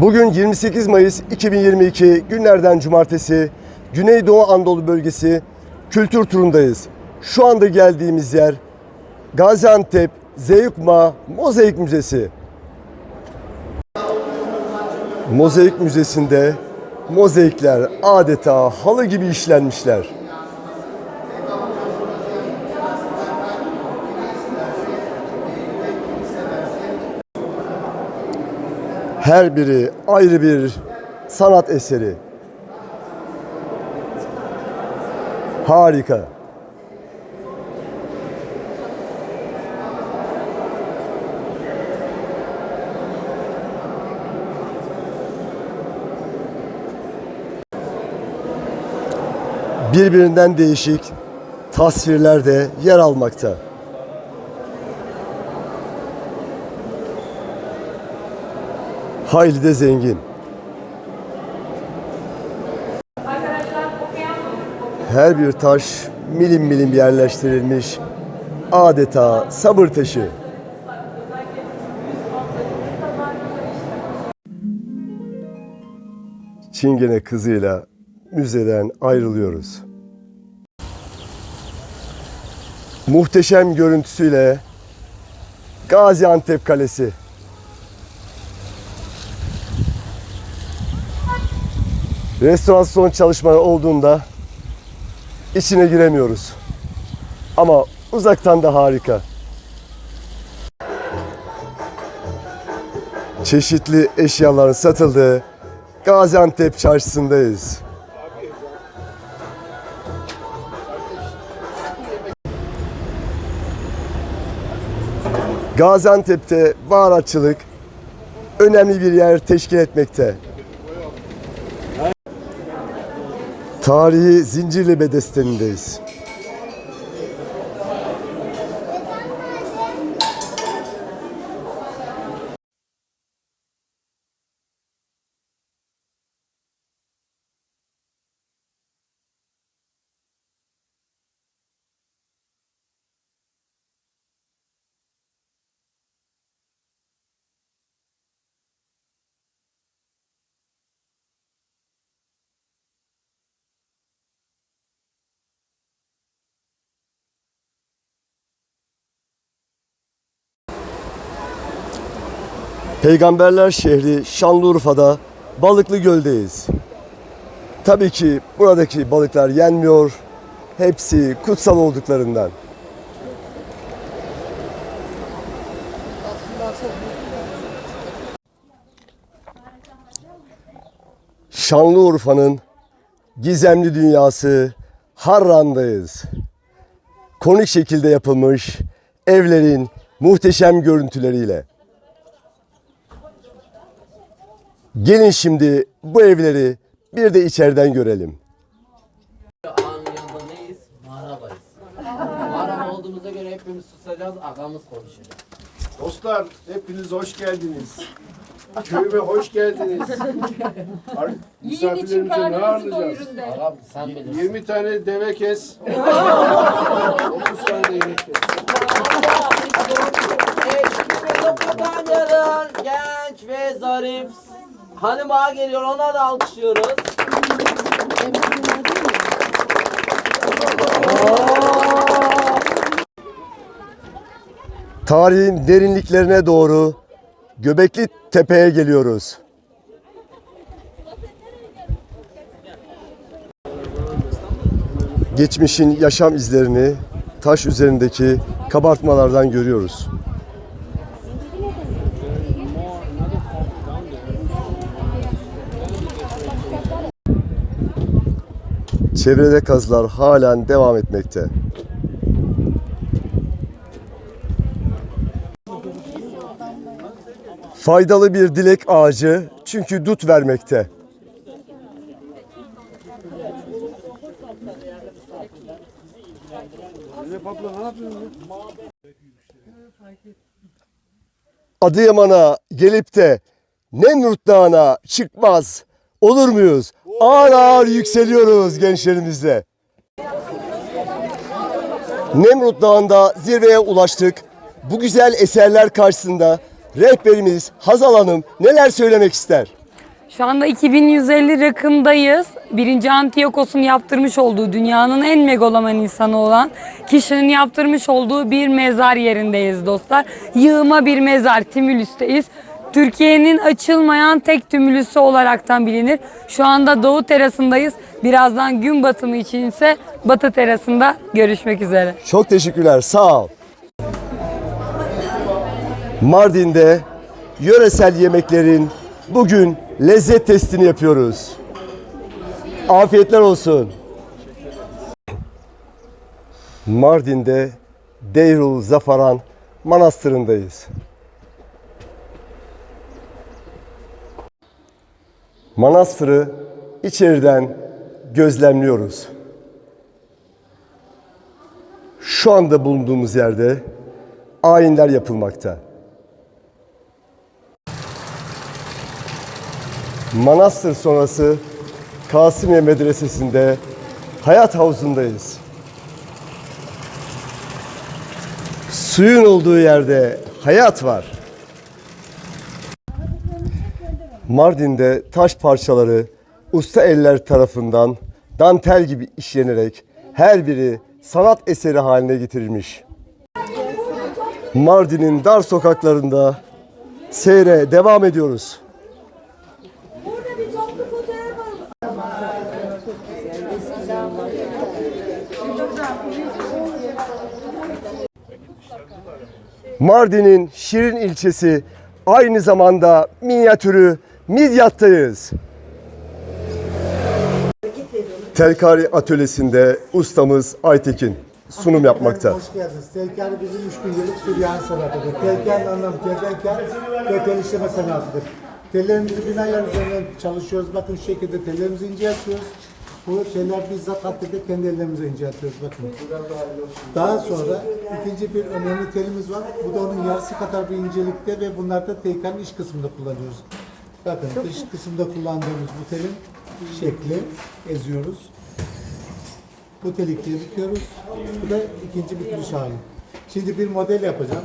Bugün 28 Mayıs 2022 günlerden cumartesi Güneydoğu Anadolu bölgesi kültür turundayız. Şu anda geldiğimiz yer Gaziantep Zeyukma Mozaik Müzesi. Mozaik Müzesi'nde mozaikler adeta halı gibi işlenmişler. Her biri ayrı bir sanat eseri. Harika. Birbirinden değişik tasvirler de yer almakta. Hayli de zengin. Her bir taş milim milim yerleştirilmiş. Adeta sabır taşı. Çingene kızıyla müzeden ayrılıyoruz. Muhteşem görüntüsüyle Gaziantep Kalesi. Restorasyon çalışmaları olduğunda içine giremiyoruz. Ama uzaktan da harika. Çeşitli eşyaların satıldığı Gaziantep çarşısındayız. Gaziantep'te baharatçılık önemli bir yer teşkil etmekte. Tarihi Zincirli Bedesten'indeyiz. Peygamberler şehri Şanlıurfa'da Balıklı Göl'deyiz. Tabii ki buradaki balıklar yenmiyor. Hepsi kutsal olduklarından. Şanlıurfa'nın gizemli dünyası Harran'dayız. Konik şekilde yapılmış evlerin muhteşem görüntüleriyle. Gelin şimdi bu evleri bir de içeriden görelim. Ağanın yanında neyiz? Mağaradayız. Mağara olduğumuza göre hepimiz susacağız, ağamız konuşacak. Dostlar hepiniz hoş geldiniz. Köyüme hoş geldiniz. Ar- Misafirlerimize ne ağırlayacağız? doyurun de. Ağam sen bilirsin. 20 tane deve kes. 30 tane de kes. Kutanya'dan genç ve zarif hanım ağa geliyor, ona da alkışlıyoruz. Tarihin derinliklerine doğru Göbekli Tepe'ye geliyoruz. Geçmişin yaşam izlerini taş üzerindeki kabartmalardan görüyoruz. Çevrede kazılar halen devam etmekte. Faydalı bir dilek ağacı çünkü dut vermekte. Adıyaman'a gelip de Nemrut Dağı'na çıkmaz olur muyuz? Ağır ağır yükseliyoruz gençlerimizle. Nemrut Dağı'nda zirveye ulaştık. Bu güzel eserler karşısında rehberimiz Hazal Hanım neler söylemek ister? Şu anda 2150 rakımdayız. Birinci Antiyokos'un yaptırmış olduğu dünyanın en megaloman insanı olan kişinin yaptırmış olduğu bir mezar yerindeyiz dostlar. Yığma bir mezar Timülüs'teyiz. Türkiye'nin açılmayan tek tümülüsü olaraktan bilinir. Şu anda doğu terasındayız. Birazdan gün batımı için ise batı terasında görüşmek üzere. Çok teşekkürler. Sağ ol. Mardin'de yöresel yemeklerin bugün lezzet testini yapıyoruz. Afiyetler olsun. Mardin'de Deyrul Zafaran Manastırı'ndayız. Manastırı içeriden gözlemliyoruz. Şu anda bulunduğumuz yerde ayinler yapılmakta. Manastır sonrası Kasimiye Medresesi'nde hayat havuzundayız. Suyun olduğu yerde hayat var. Mardin'de taş parçaları usta eller tarafından dantel gibi işlenerek her biri sanat eseri haline getirilmiş. Mardin'in dar sokaklarında seyre devam ediyoruz. Mardin'in Şirin ilçesi aynı zamanda minyatürü Midyat'tayız. Telkari atölyesinde ustamız Aytekin sunum yapmakta. Hoş geldiniz. Telkâr bizim 3000 yıllık Süryani sanatıdır. Telkâr'ın anlamı telkâr ve tel işleme sanatıdır. Tellerimizi binalar üzerinden çalışıyoruz. Bakın şu şekilde tellerimizi inceltiyoruz. Bu teller bizzat hatta kendi ellerimizle inceltiyoruz. Bakın. Daha sonra ikinci bir önemli telimiz var. Bu da onun yarısı kadar bir incelikte ve bunlar da telkârın iç kısmında kullanıyoruz. Bakın dış kısımda kullandığımız bu telin şekli eziyoruz. Bu telikleri bitiyoruz. Bu da ikinci bitiriş hali. Şimdi bir model yapacağım.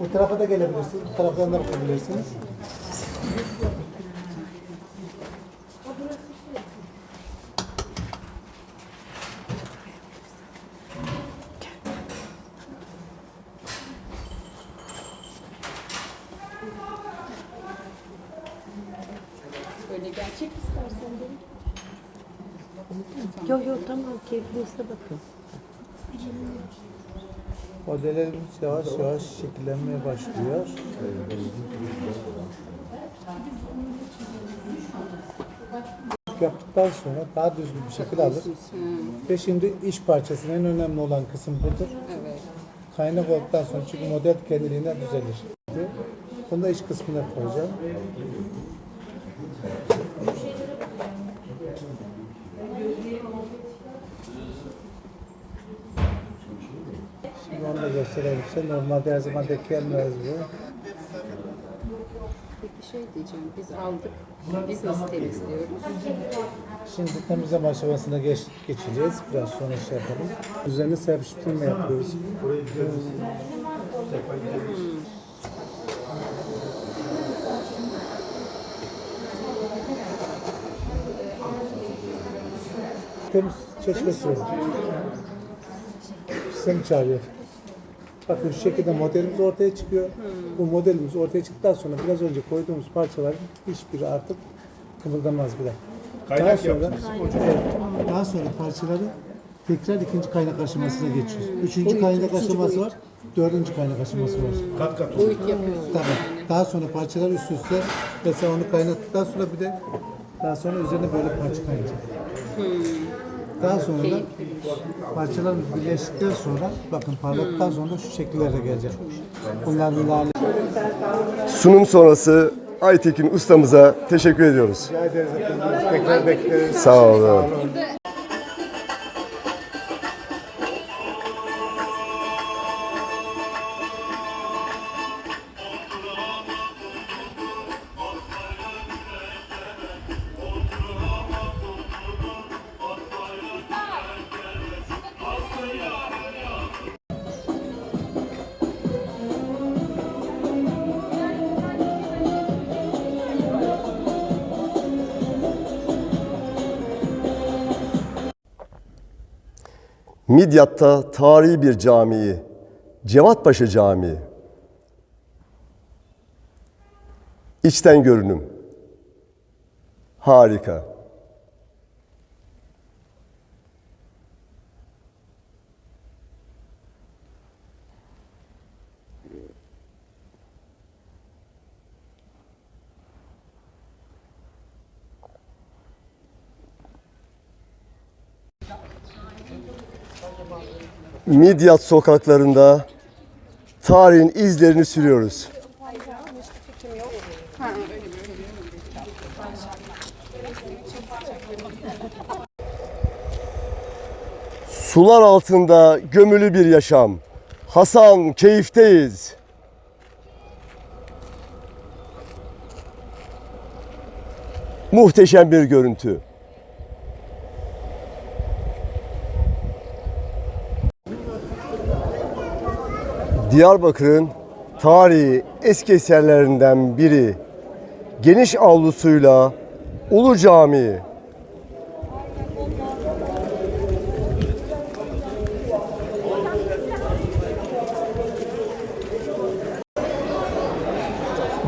Bu tarafa da gelebilirsiniz. Bu taraftan da bakabilirsiniz. Yok yok tamam keyifliyse bakın. Modellerimiz yavaş yavaş şekillenmeye başlıyor. Yaptıktan sonra daha düzgün bir şekil alır. Ve şimdi iç parçasının en önemli olan kısım budur. Kaynak olduktan sonra çünkü model kendiliğinden düzelir. Bunu da iç kısmına koyacağım. Da göstereyim size. Normalde her zaman denk gelmez bu. Peki şey diyeceğim, biz aldık, biz nasıl temizliyoruz? Şimdi temizleme aşamasına geç, geçeceğiz. Biraz sonra şey yapalım. Üzerine serpiştirme yapıyoruz. Temiz çeşme suyu. Seni çağırıyor. Bakın şu şekilde modelimiz ortaya çıkıyor. Bu modelimiz ortaya çıktıktan sonra biraz önce koyduğumuz parçaların hiçbiri artık kımıldamaz bile. daha sonra, Evet, daha sonra parçaları tekrar ikinci kaynak aşamasına geçiyoruz. Üçüncü kaynak aşaması var, dördüncü kaynak aşaması var. Boyut yapıyorsunuz. Tabii. Daha sonra parçalar üst üste mesela onu kaynattıktan sonra bir de daha sonra üzerine böyle parça kaynayacak. Daha sonra da parçalarımız birleştikten sonra bakın parladıktan sonra şu şekillere gelecek. Bunlar lale. Sunum sonrası Aytekin ustamıza teşekkür ediyoruz. Rica ederiz efendim. Tekrar bekleriz. Sağ olun. Midyat'ta tarihi bir camiyi, Cevatpaşa Camii. İçten görünüm. Harika. Midyat sokaklarında tarihin izlerini sürüyoruz. Sular altında gömülü bir yaşam. Hasan keyifteyiz. Muhteşem bir görüntü. Diyarbakır'ın tarihi eski eserlerinden biri. Geniş avlusuyla Ulu Camii.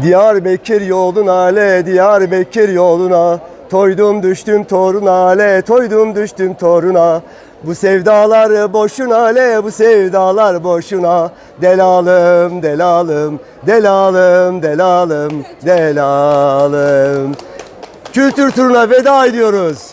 Diyarbakır yoluna le Diyarbakır yoluna. Toydum düştüm toruna le toydum düştüm toruna Bu sevdalar boşuna le bu sevdalar boşuna. Delalım delalım delalım delalım delalım. Kültür turuna veda ediyoruz.